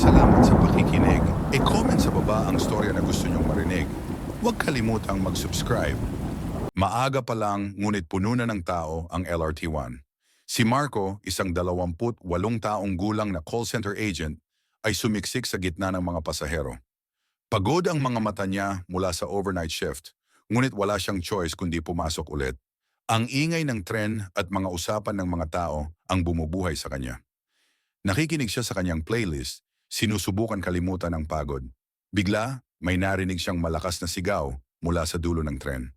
salamat sa pakikinig. E-comment sa baba ang storya na gusto nyong marinig. Huwag kalimutang mag-subscribe. Maaga pa lang, ngunit puno na ng tao ang LRT-1. Si Marco, isang 28 taong gulang na call center agent, ay sumiksik sa gitna ng mga pasahero. Pagod ang mga mata niya mula sa overnight shift, ngunit wala siyang choice kundi pumasok ulit. Ang ingay ng tren at mga usapan ng mga tao ang bumubuhay sa kanya. Nakikinig siya sa kanyang playlist, sinusubukan kalimutan ang pagod. Bigla, may narinig siyang malakas na sigaw mula sa dulo ng tren.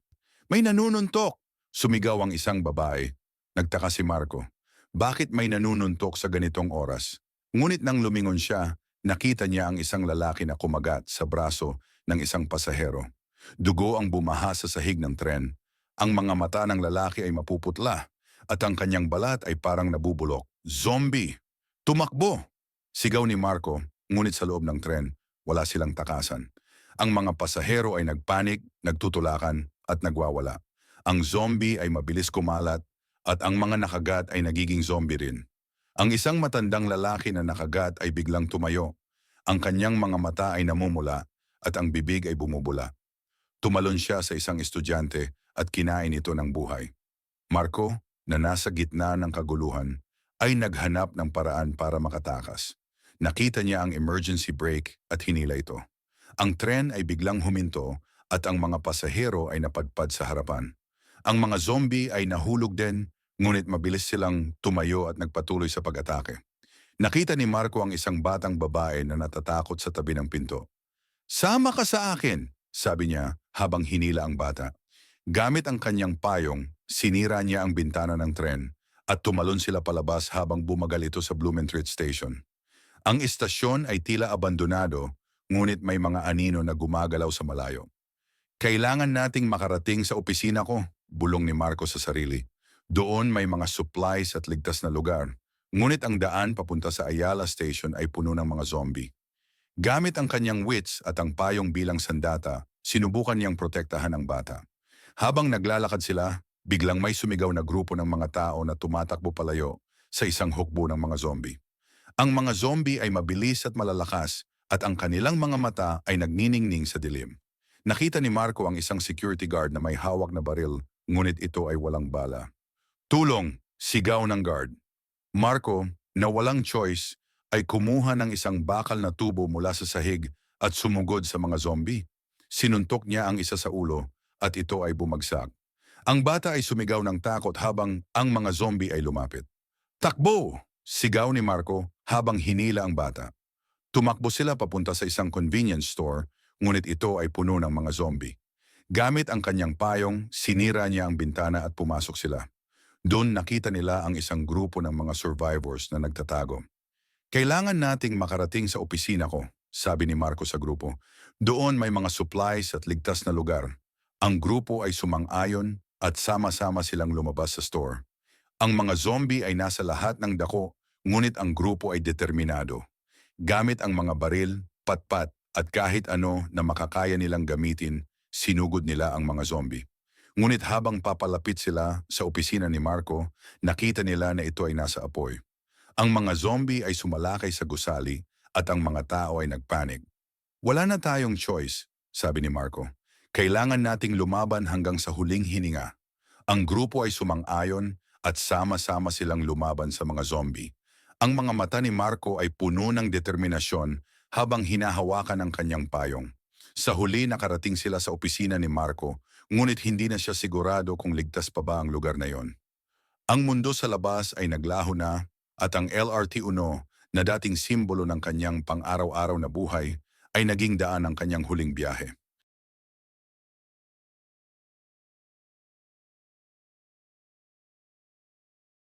May nanununtok! Sumigaw ang isang babae. Nagtaka si Marco. Bakit may nanununtok sa ganitong oras? Ngunit nang lumingon siya, nakita niya ang isang lalaki na kumagat sa braso ng isang pasahero. Dugo ang bumaha sa sahig ng tren. Ang mga mata ng lalaki ay mapuputla at ang kanyang balat ay parang nabubulok. Zombie! Tumakbo! Sigaw ni Marco, ngunit sa loob ng tren, wala silang takasan. Ang mga pasahero ay nagpanik, nagtutulakan at nagwawala. Ang zombie ay mabilis kumalat at ang mga nakagat ay nagiging zombie rin. Ang isang matandang lalaki na nakagat ay biglang tumayo. Ang kanyang mga mata ay namumula at ang bibig ay bumubula. Tumalon siya sa isang estudyante at kinain ito ng buhay. Marco, na nasa gitna ng kaguluhan, ay naghanap ng paraan para makatakas. Nakita niya ang emergency brake at hinila ito. Ang tren ay biglang huminto at ang mga pasahero ay napadpad sa harapan. Ang mga zombie ay nahulog din, ngunit mabilis silang tumayo at nagpatuloy sa pag-atake. Nakita ni Marco ang isang batang babae na natatakot sa tabi ng pinto. Sama ka sa akin, sabi niya habang hinila ang bata. Gamit ang kanyang payong, sinira niya ang bintana ng tren at tumalon sila palabas habang bumagal ito sa Blumentritt Station. Ang istasyon ay tila abandonado, ngunit may mga anino na gumagalaw sa malayo. Kailangan nating makarating sa opisina ko, bulong ni Marco sa sarili. Doon may mga supplies at ligtas na lugar, ngunit ang daan papunta sa Ayala Station ay puno ng mga zombie. Gamit ang kanyang wits at ang payong bilang sandata, sinubukan niyang protektahan ang bata. Habang naglalakad sila, biglang may sumigaw na grupo ng mga tao na tumatakbo palayo sa isang hukbo ng mga zombie. Ang mga zombie ay mabilis at malalakas at ang kanilang mga mata ay nagniningning sa dilim. Nakita ni Marco ang isang security guard na may hawak na baril, ngunit ito ay walang bala. Tulong! Sigaw ng guard. Marco, na walang choice, ay kumuha ng isang bakal na tubo mula sa sahig at sumugod sa mga zombie. Sinuntok niya ang isa sa ulo at ito ay bumagsak. Ang bata ay sumigaw ng takot habang ang mga zombie ay lumapit. Takbo! Sigaw ni Marco habang hinila ang bata. Tumakbo sila papunta sa isang convenience store, ngunit ito ay puno ng mga zombie. Gamit ang kanyang payong, sinira niya ang bintana at pumasok sila. Doon nakita nila ang isang grupo ng mga survivors na nagtatago. Kailangan nating makarating sa opisina ko, sabi ni Marco sa grupo. Doon may mga supplies at ligtas na lugar. Ang grupo ay sumang-ayon at sama-sama silang lumabas sa store. Ang mga zombie ay nasa lahat ng dako, ngunit ang grupo ay determinado. Gamit ang mga baril, patpat at kahit ano na makakaya nilang gamitin, sinugod nila ang mga zombie. Ngunit habang papalapit sila sa opisina ni Marco, nakita nila na ito ay nasa apoy. Ang mga zombie ay sumalakay sa gusali at ang mga tao ay nagpanik. Wala na tayong choice, sabi ni Marco. Kailangan nating lumaban hanggang sa huling hininga. Ang grupo ay sumang-ayon at sama-sama silang lumaban sa mga zombie. Ang mga mata ni Marco ay puno ng determinasyon habang hinahawakan ang kanyang payong. Sa huli nakarating sila sa opisina ni Marco, ngunit hindi na siya sigurado kung ligtas pa ba ang lugar na yon. Ang mundo sa labas ay naglaho na at ang LRT-1 na dating simbolo ng kanyang pang-araw-araw na buhay ay naging daan ng kanyang huling biyahe.